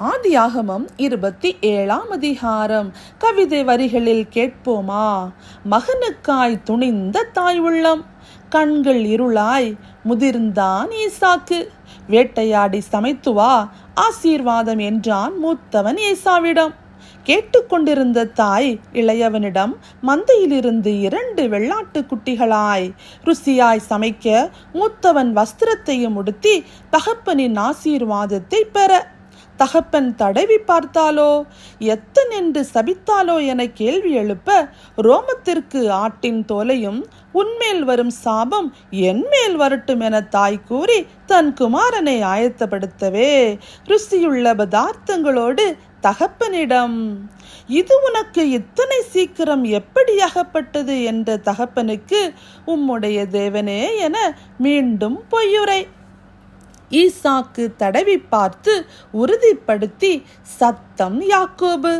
ஆதியாகமம் இருபத்தி ஏழாம் அதிகாரம். கவிதை வரிகளில் கேட்போமா? மகனுக்காய் துணிந்த தாய் உள்ளம் கண்கள் இருளாய் முதிர்ந்தான் ஈசாக்கு. வேட்டையாடி சமைத்து வா ஆசீர்வாதம் என்றான் மூத்தவன் ஏசாவிடம் கேட்டுக்கொண்டிருந்த தாய் இளையவனிடம் மந்தையிலிருந்து இரண்டு வெள்ளாட்டு குட்டிகளாய் ருசியாய் சமைக்க மூத்தவன் வஸ்திரத்தையும் உடுத்தி தகப்பனின் ஆசீர்வாதத்தை பெற தகப்பன் தடவி பார்த்தாலோ? எத்தனென்று சபித்தாலோ என கேள்வி எழுப்ப ரோமத்திற்கு ஆட்டின் தோலையும் உன்மேல் வரும் சாபம் என்மேல் வரட்டும் என தாய் கூறி தன் குமாரனை ஆயத்தப்படுத்தவே. ருசியுள்ள பதார்த்தங்களோடு தகப்பனிடம் இது உனக்கு இத்தனை சீக்கிரம் எப்படி அகப்பட்டது என்ற தகப்பனுக்கு உம்முடைய தேவனே என மீண்டும் பொய்யுரை. ஈசாக்கு தடவி பார்த்து உறுதிப்படுத்தி சத்தம் யாக்கோபு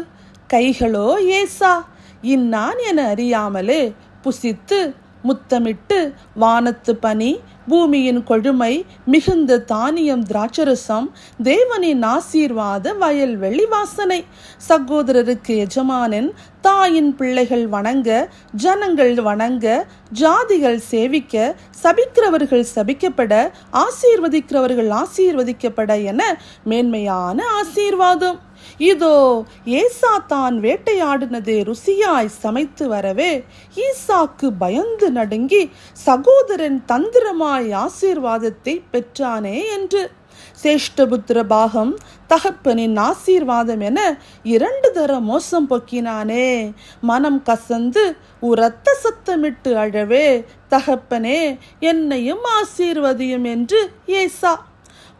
கைகளோ ஏசா இன்னான் என அறியாமலே புசித்து முத்தமிட்டு வானத்து பனி பூமியின் கொழுமை மிகுந்த தானியம் திராட்சரசம் தேவனின் ஆசீர்வாத வயல்வெளி வாசனை. சகோதரருக்கு எஜமானன் தாயின் பிள்ளைகள் வணங்க ஜனங்கள் வணங்க ஜாதிகள் சேவிக்க சபிக்கிறவர்கள் சபிக்கப்பட ஆசீர்வதிக்கிறவர்கள் ஆசீர்வதிக்கப்பட என மேன்மையான ஆசீர்வாதம். இதோ ஏசா தான் வேட்டையாடினதே ருசியாய் சமைத்து வரவே ஈசாக்கு பயந்து நடுங்கி சகோதரன் தந்திரமாய் ஆசீர்வாதத்தை பெற்றானே என்று. சேஷ்டபுத்திர பாகம் தகப்பனின் ஆசீர்வாதம் என இரண்டு தர மோசம் பொக்கினானே. மனம் கசந்து உரத்த சத்தமிட்டு அழவே தகப்பனே என்னையும் ஆசீர்வதியும் என்று ஏசா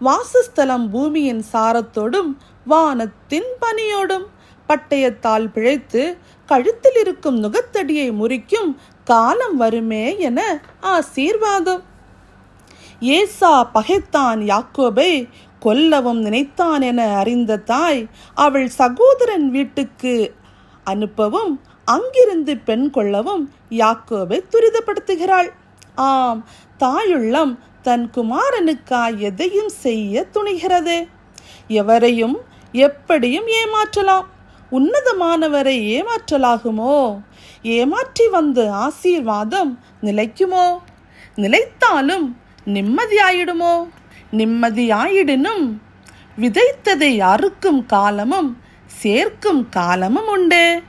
வாசஸ்தலம் பூமியின் சாரத்தோடும் வானத்தின் பனியோடும். பட்டயத்தால் பிழைத்து கழுத்தில் இருக்கும் நுகத்தடியை முறிக்கும் காலம் வருமே என ஆசீர்வாதம். ஏசா பகைத்தான் யாக்கோபை கொல்லவும் நினைத்தான் என அறிந்த தாய் அவள் சகோதரன் வீட்டுக்கு அனுப்பவும் அங்கிருந்து பெண் கொள்ளவும் யாக்கோபை துரிதப்படுத்துகிறாள். ஆம் தாயுள்ளம் தன் குமாரனுக்காய் எதையும் செய்ய துணிகிறது. எவரையும் எப்படியும் ஏமாற்றலாம். உன்னதமானவரை ஏமாற்றலாகுமோ? ஏமாற்றி வந்து ஆசீர்வாதம் நிலைக்குமோ? நிலைத்தாலும் நிம்மதியாயிடுமோ? நிம்மதியாயிடினும் விதைத்ததை அறுக்கும் காலமும் சேர்க்கும் காலமும் உண்டு.